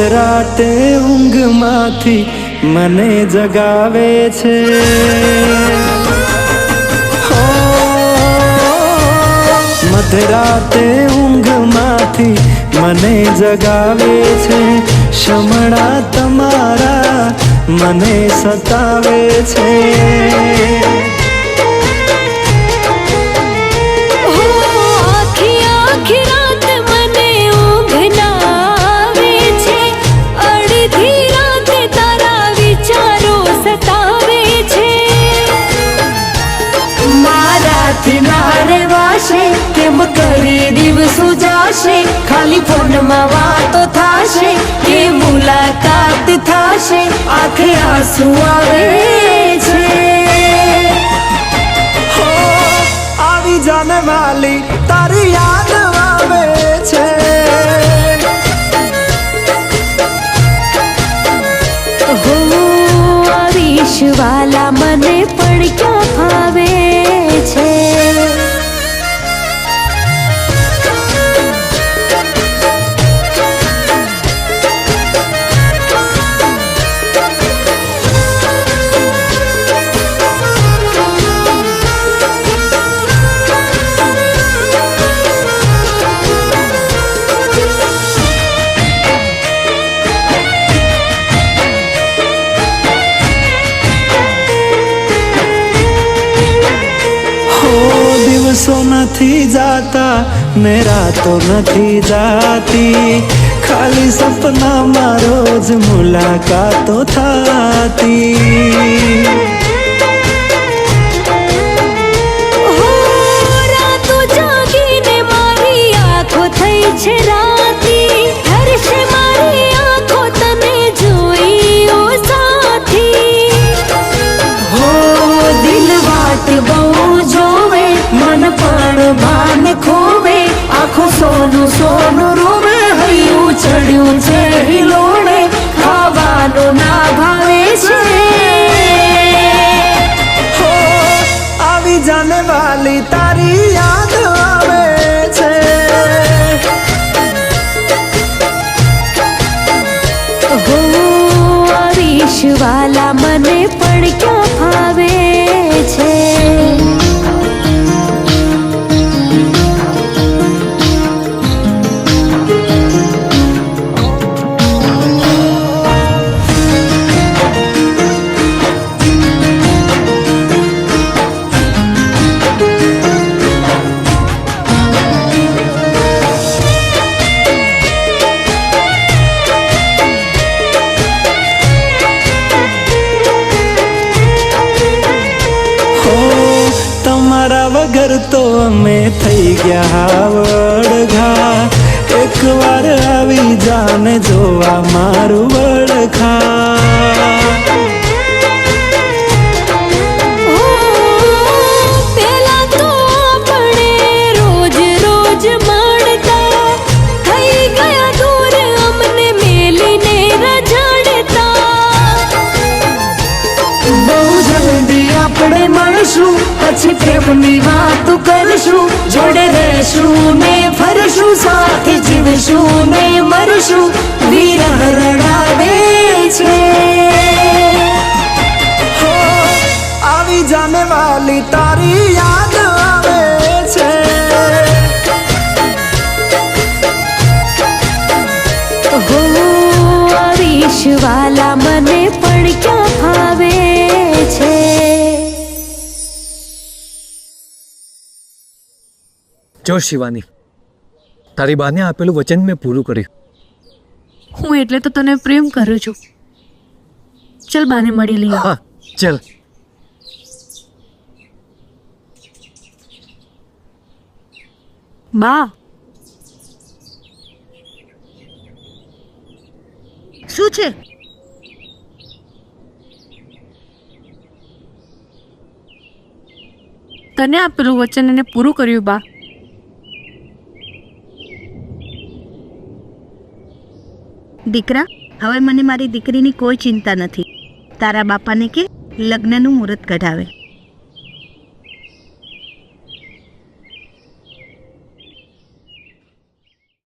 મધરાતે ઊંઘમાંથી મને જગાવે છે. મધરાતે ઊંઘમાંથી મને જગાવે છે. શમણા તમારા મને સતાવે છે. ફોનમાં વાતો થાશે કે મુલાકાત થાશે આંખે આંસુ આવે. નથી જાતા ને રાતો નથી જાતી. ખાલી સપનામાં રોજ મુલાકાતો થાતી. જાને વાલી તારી યાદ આવે છે. હો વાલા મને પણ ક્યાં ફાવે છે? થઈ ગયા વડઘા. એકવાર આવી જાને જોવા મારું વડખા આપણે મળશું પછી પ્રેમની વાત કરશું. જોડે રહેશું ને ફરશું સાથે જીવશું ને મરશું. જો શિવાની. તારી બાને આપેલું વચન મેં પૂરું કર્યું. હું એટલે તો તને પ્રેમ કરું છું. ચલ બાને મળી લઈએ. હા ચલ. બા. શું છે? તને આપેલું વચન એને પૂરું કર્યું બા. દીકરા હવે મને મારી દીકરીની કોઈ ચિંતા નથી. તારા બાપાને કે લગ્નનું મુહૂર્ત કઢાવે.